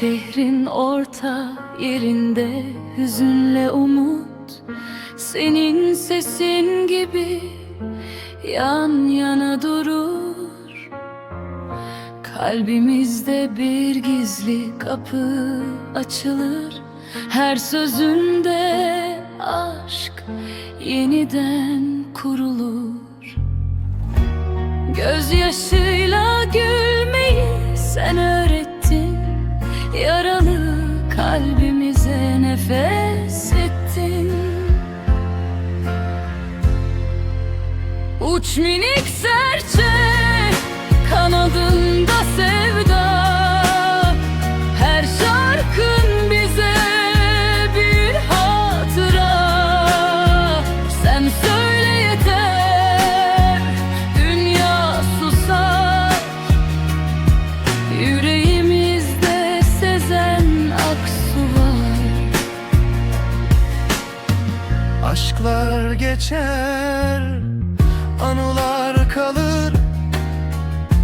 şehrin orta yerinde hüzünle umut Senin sesin gibi yan yana durur. Kalbimizde bir gizli kapı açılır Her sözünde aşk yeniden kurulur. Gözyaşıyla gülmeyi sen öğrettin Yaralı kalbimize nefes ettin. Uç minik serçe geçer, anılar kalır.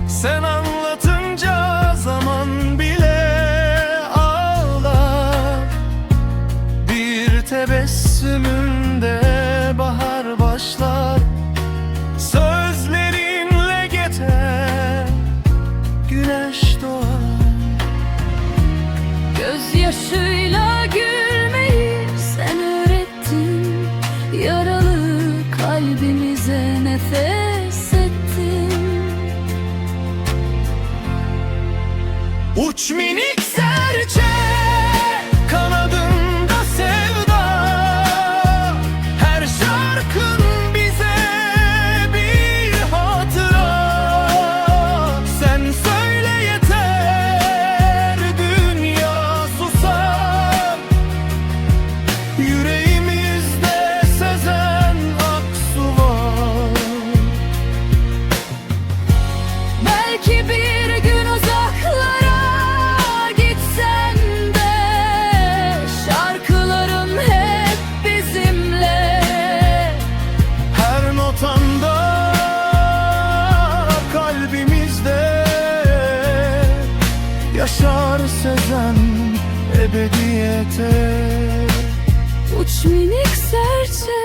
Sen anlatınca zaman bile ağlar. Bir tebessümünde bahar başlar. Sözlerinle geçer, güneş doğar. Gözyaşıyla kalbimize nefes ettin. Uç minik serçe sezen ebediyete. Uç minik serçe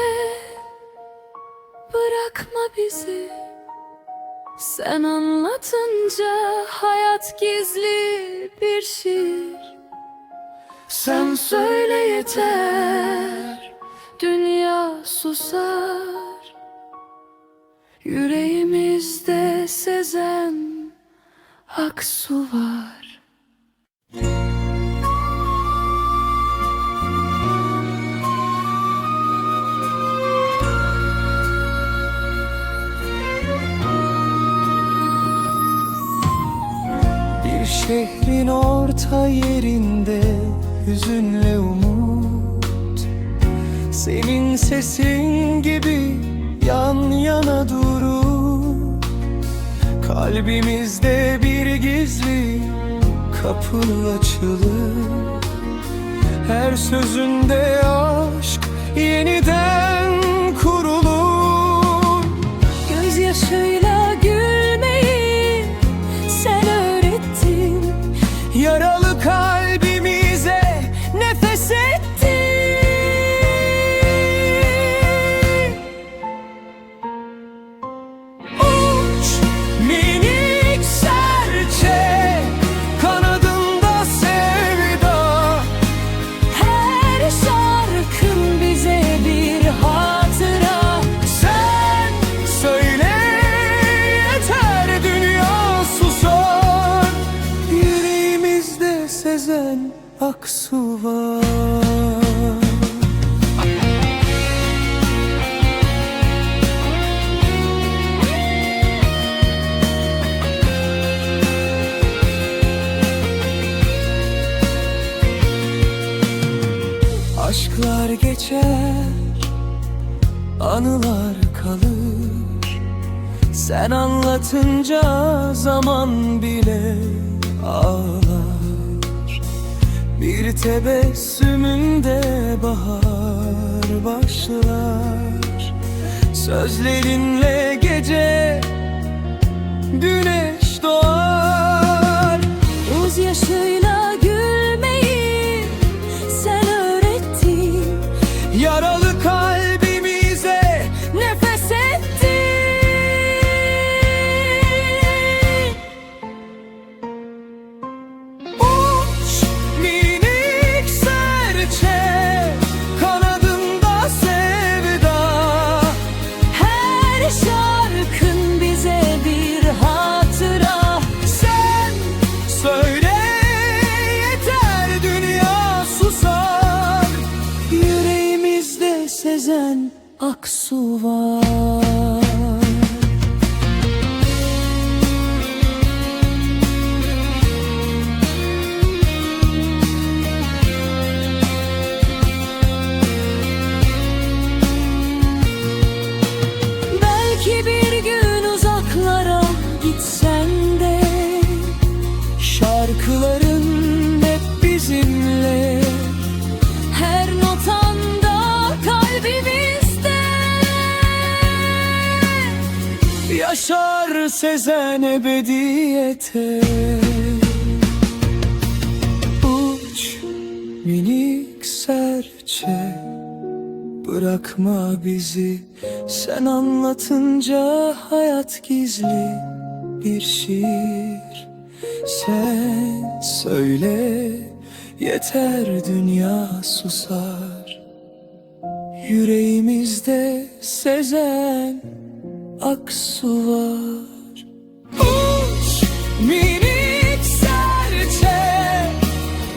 Bırakma bizi. Sen anlatınca hayat gizli bir şiir. Sen Söyle yeter Dünya susar. Yüreğimizde sezen aksu var şehrin orta yerinde hüzünle umut. Senin sesin gibi yan yana durur. Kalbimizde bir gizli kapı açılır. Her sözünde aşk yeniden Aşklar geçer, anılar kalır. Sen anlatınca zaman bile ağlar. Bir tebessümünde bahar başlar. Sözlerinle gece güneş doğar Sezen aksu var. Belki bir gün uzaklara gitsen de Şarkıların Yaşar sezen ebediyete. Uç minik serçe. Bırakma bizi. Sen anlatınca hayat gizli bir şiir. Sen söyle yeter dünya susar. Yüreğimizde sezen aksu var. Uç minik serçe.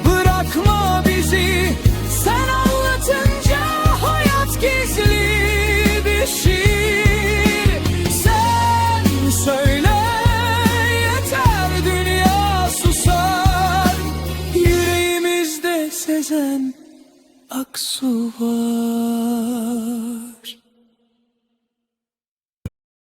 Bırakma bizi. Sen anlatınca hayat gizli bir şiir. Sen söyle yeter dünya susar. Yüreğimizde sezen aksu var